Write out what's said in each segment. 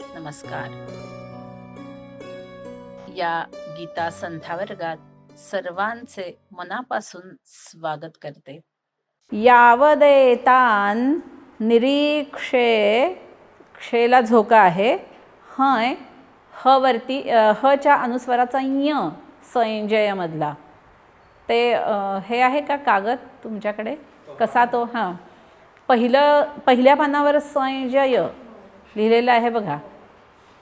नमस्कार. या गीता संध्या वर्गात सर्वांचे मनापासून स्वागत करते. यावदेतान निरीक्षे क्षेला झोका आहे. हय ह वरती हच्या अनुस्वाराचा य संजयमधला. ते हे आहे का कागद तुमच्याकडे? कसा तो? हां. पहिलं पहिल्या पानावर संजय. लिहिलेलं आहे बघा.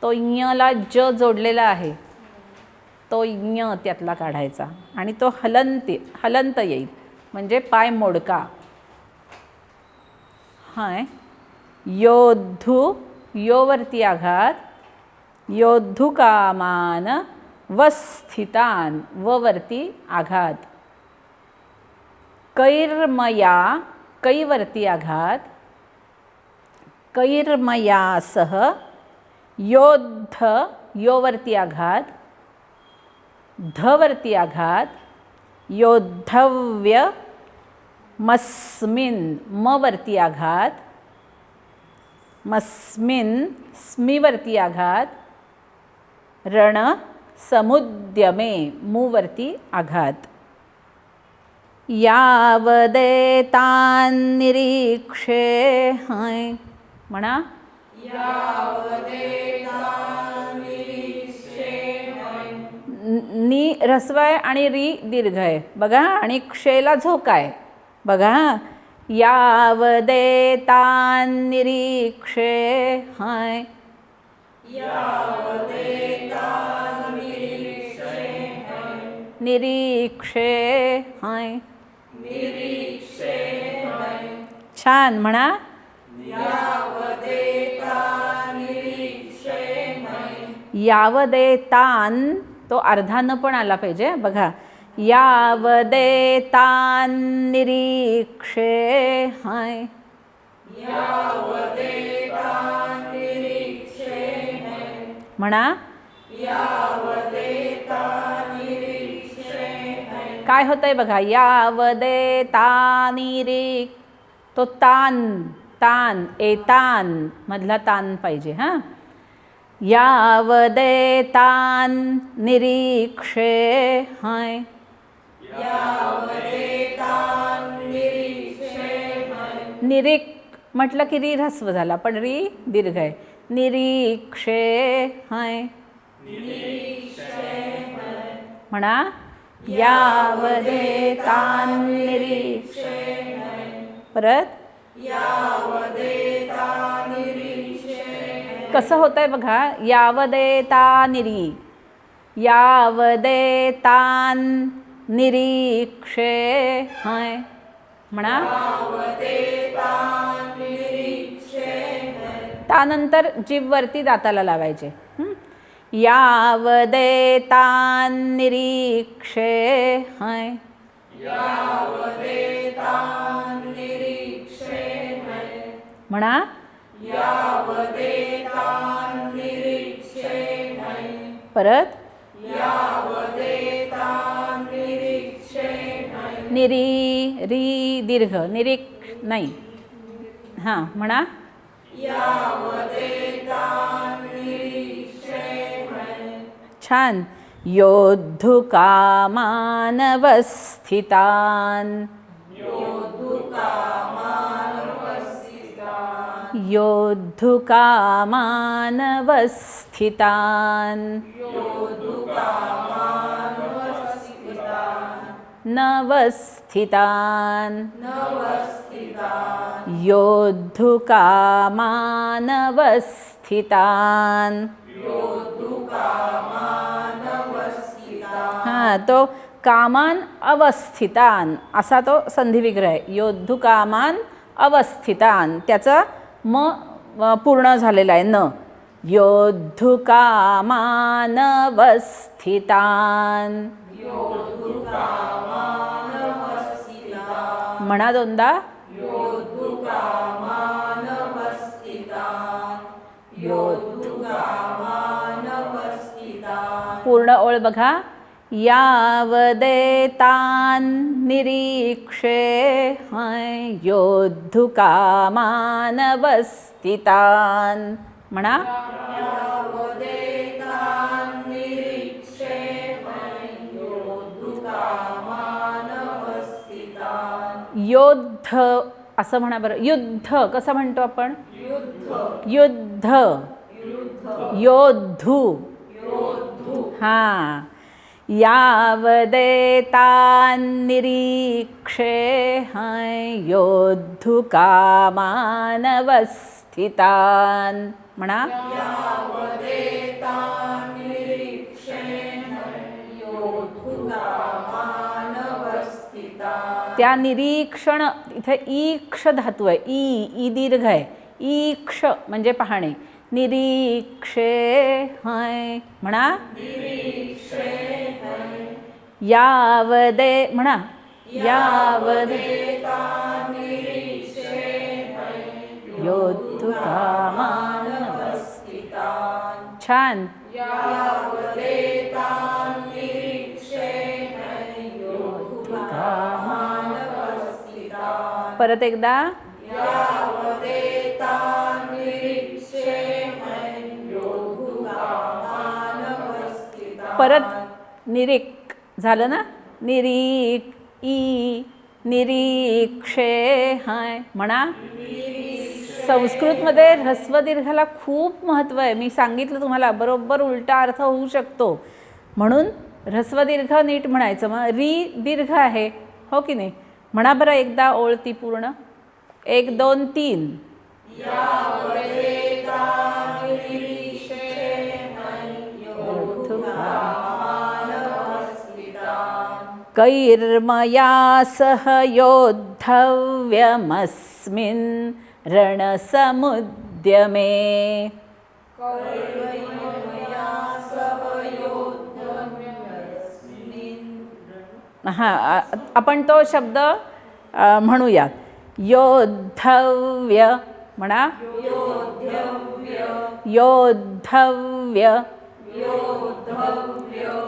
तो यला ज जोडलेला आहे. तो य त्यातला काढायचा. आणि तो हलंती हलंत येईल. म्हणजे पाय मोडका. हाय. योद्धू योवरती आघात. योद्धू कामान वस्थितान ववरती आघात. कैर्मया कैवरती आघात. कैर्मयासह योद्ध योवरती आघात धवरती आघात योद्धव्य मस्मिन मवरती आघात मस्मिन स्मीवरती आघात रण समुद्यमे मूवरती आघात। यावदेतान्निरीक्षे हाय म्हणा नी रस्वाय आणि री दीर्घ आहे बघा आणि क्षेला झोक आहे बघा यावदेतान्निरीक्षे हाय. निरीक्षे हाय. छान म्हणा यावदेतान तो अर्धानं पण आला पाहिजे बघा. यावदेतान निरीक्षे हाय. म्हणा. काय होतंय बघा? यावदे निरीक तो तान. तान एतान मधला तान पाहिजे हां? यावदेतान निरीक्षे हाय. निरीक म्हटलं की री ह्रस्व झाला पण री दीर्घ आहे. निरीक्षे हाय. म्हणा यावदेतान निरीक्षे परत? कसं होतं आहे बघा यावदेता निरी यावदेतान निरीक्षे हाय. म्हणा त्यानंतर जीववरती दाताला लावायचे? यावदेतान निरीक्षे हाय. म्हणा परत निरी री दीर्घ निरीक नाही. हां म्हणा छान. योद्धुकामानवस्थितान्. योद्धुकामानवस्थितान्। नवस्थितान्। योद्धुकामानवस्थितान्। हां तो कामान अवस्थितान असा तो संधिविग्रह आहे. योद्धू अवस्थितान त्याचा म पूर्ण झालेला आहे. न. योद्धुकामानवस्थितान. म्हणा दोनदा. पूर्ण ओळ बघा. यावदेतान निरीक्षे योद्धुकामानवस्थितान। म्हणा योद्ध असं म्हणा बरं. युद्ध कसं म्हणतो आपण? युद्ध. योद्धू. हां. यावदेतान्निरीक्षे हं योद्धुकामानवस्थितान् म्हणा त्या निरीक्षण इथे ईक्ष धातू आहे ई ई दीर्घ आहे ईक्ष म्हणजे पाहणे. निरीक्षे हय म्हणा यावदे म्हणा. यावदे छान. परत एकदा. परत निरीक. झालं ना? निरीक ई निरीक्षे हाय. म्हणा. संस्कृतमध्ये ह्रस्व दीर्घाला खूप महत्त्व आहे. मी सांगितलं तुम्हाला बरोबर उलटा अर्थ होऊ शकतो. म्हणून ह्रस्व दीर्घ नीट म्हणायचं. मग री दीर्घ आहे हो की नाही? म्हणा बरं एकदा ओळती पूर्ण एक दोन तीन. कैर्मया सह योद्धव्यमस्मिन् रणसमुद्यमे। हां आपण तो शब्द म्हणूयात. योद्धव्य म्हणा. योद्धव्य.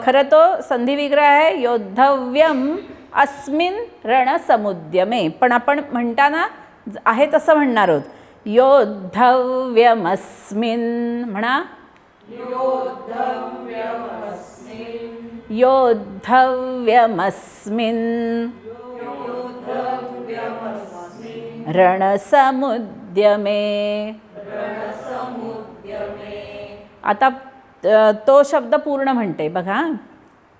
खरं तो संधिविग्रह आहे योद्धव्यम अस्मिन रणसमुद्यमे. पण आपण म्हणताना ज- आहे तसं म्हणणार आहोत. योद्धव्यमस्मिन म्हणा. योद्धव्यमस्मिन रणसमुद्यमे. आता तो शब्द पूर्ण म्हणते बघा.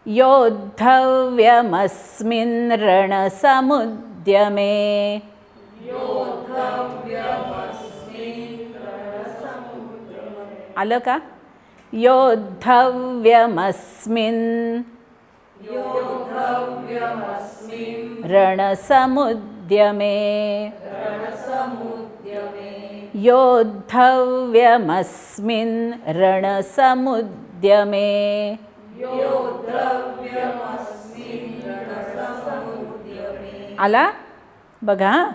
योद्धव्यमस्मिन् रणसमुद्यमे. आलं का? योद्धव्यमस्मिन् रणसमुद्यमे. योद्धव्यमस्मिन् रणसमुद्यमे। आला? बघा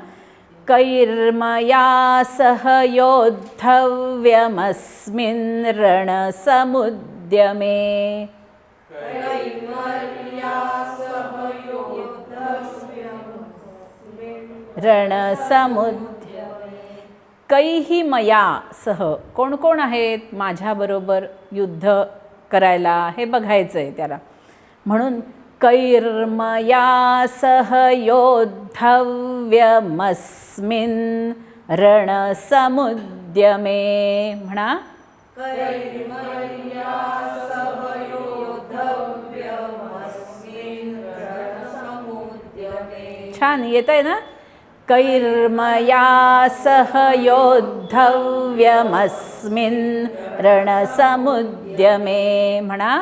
कैर्मया सह योद्धव्यमस्मिन् रणसमुद्यमे। रणसमुद्य कैही मया सह कोण कोण आहेत माझ्याबरोबर युद्ध करायला? हे बघायचं आहे त्याला. म्हणून कैर्मया सह योद्धव्यमस्मिन् रणसमुद्यमे म्हणा. छान येत आहे ना? कैर्मया सह योद्धव्यमस्मिन् रणसमुद्यमे म्हणा।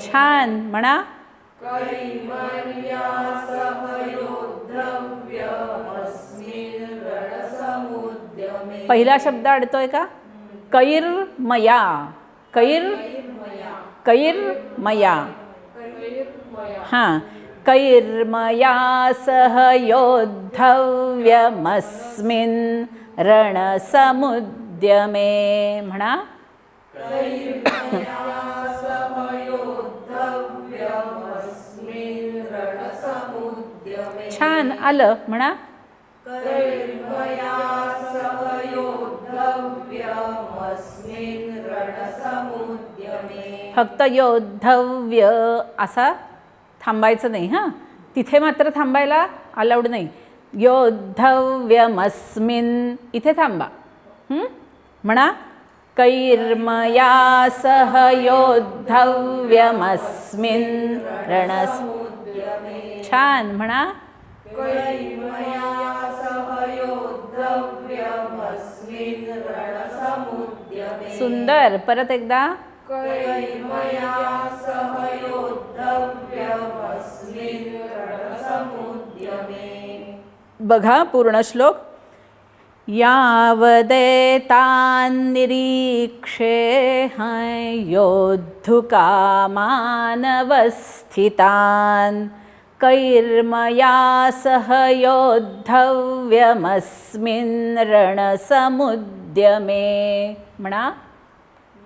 छान म्हणा। पहिला शब्द अडतोय का? कैर मया कैर कैर मया। हां कैर्मया सह योद्धव्यमस्मिन् रणसमुद्यमे म्हणा। छान आलं म्हणा। फक्त योद्धव्य असा थांबायचं नाही हां. तिथे मात्र थांबायला अलाउड नाही. योद्धव्यमस्मिन इथे थांबा. म्हणा कैर्मया सह योद्धव्यमस्मिन रणस छान म्हणा. सुंदर परत एकदा. बघा पूर्ण श्लोक. यावदेतान्निरीक्षे योद्धुकामानवस्थितान् कैर्मया सह योद्धव्यमस्मिन् रणसमुद्यमे। म्हणा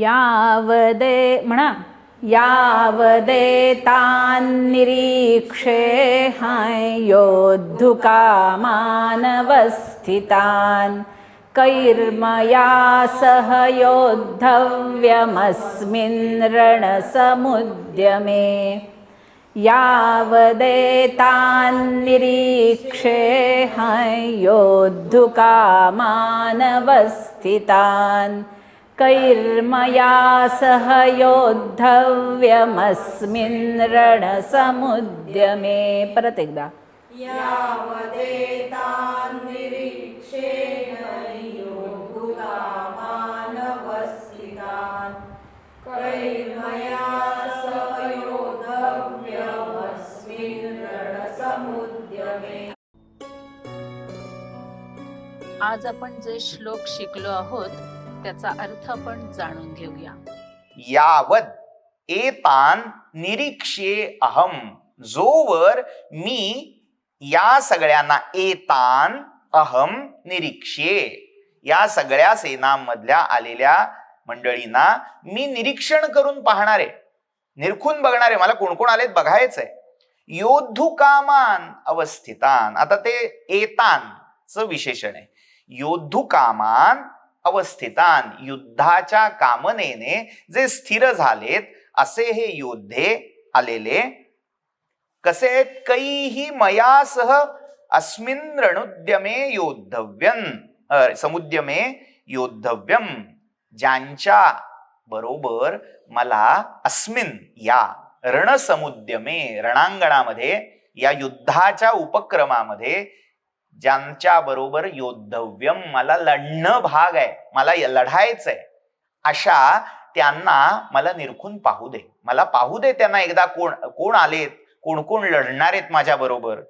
यावदे म्हणा. यावदेतान्निरीक्षे हाय योद्धुकामानवस्थितान्। कैर्मया सह योद्धव्यमस्मिन् रणसमुद्यमे। यावदेतान्निरीक्षे हाय योद्धुकामानवस्थितान्। कैर्मया सह योद्धव्यमस्मिन् रणसमुद्यमे। परत एकदा। आज आपण जे श्लोक शिकलो आहोत त्याचा अर्थ आपण जाणून घेऊया. यावत एतान निरीक्षे अहम जोवर मी या सगळ्यांना एतान अहम निरीक्षे या सगळ्या सेनांमधल्या आलेल्या मंडळींना मी निरीक्षण करून पाहणार. आहे निरखून बघणार. आहे मला कोण कोण आलेत बघायचंय. योद्धुकामान अवस्थितान. आता ते एतानचं विशेषण आहे. योद्धुकामान अवस्थितान युद्धाच्या कामनेने जे स्थिर झालेत असे हे योद्धे आलेले. कसे कैही मयासह अस्मिन रणुद्यमे योद्धव्यन समुद्यमे योद्धव्यम. ज्यांच्या बरोबर मला अस्मिन या रणसमुद्यमे रणांगणामध्ये या युद्धाच्या उपक्रमामध्ये ज्यांच्या बरोबर योद्धव्यम मला लढणं भाग आहे मला लढायचंय अशा त्यांना मला निरखून पाहू दे. मला पाहू दे त्यांना एकदा कोण कोण आलेत कोण कोण लढणार आहेत माझ्या बरोबर.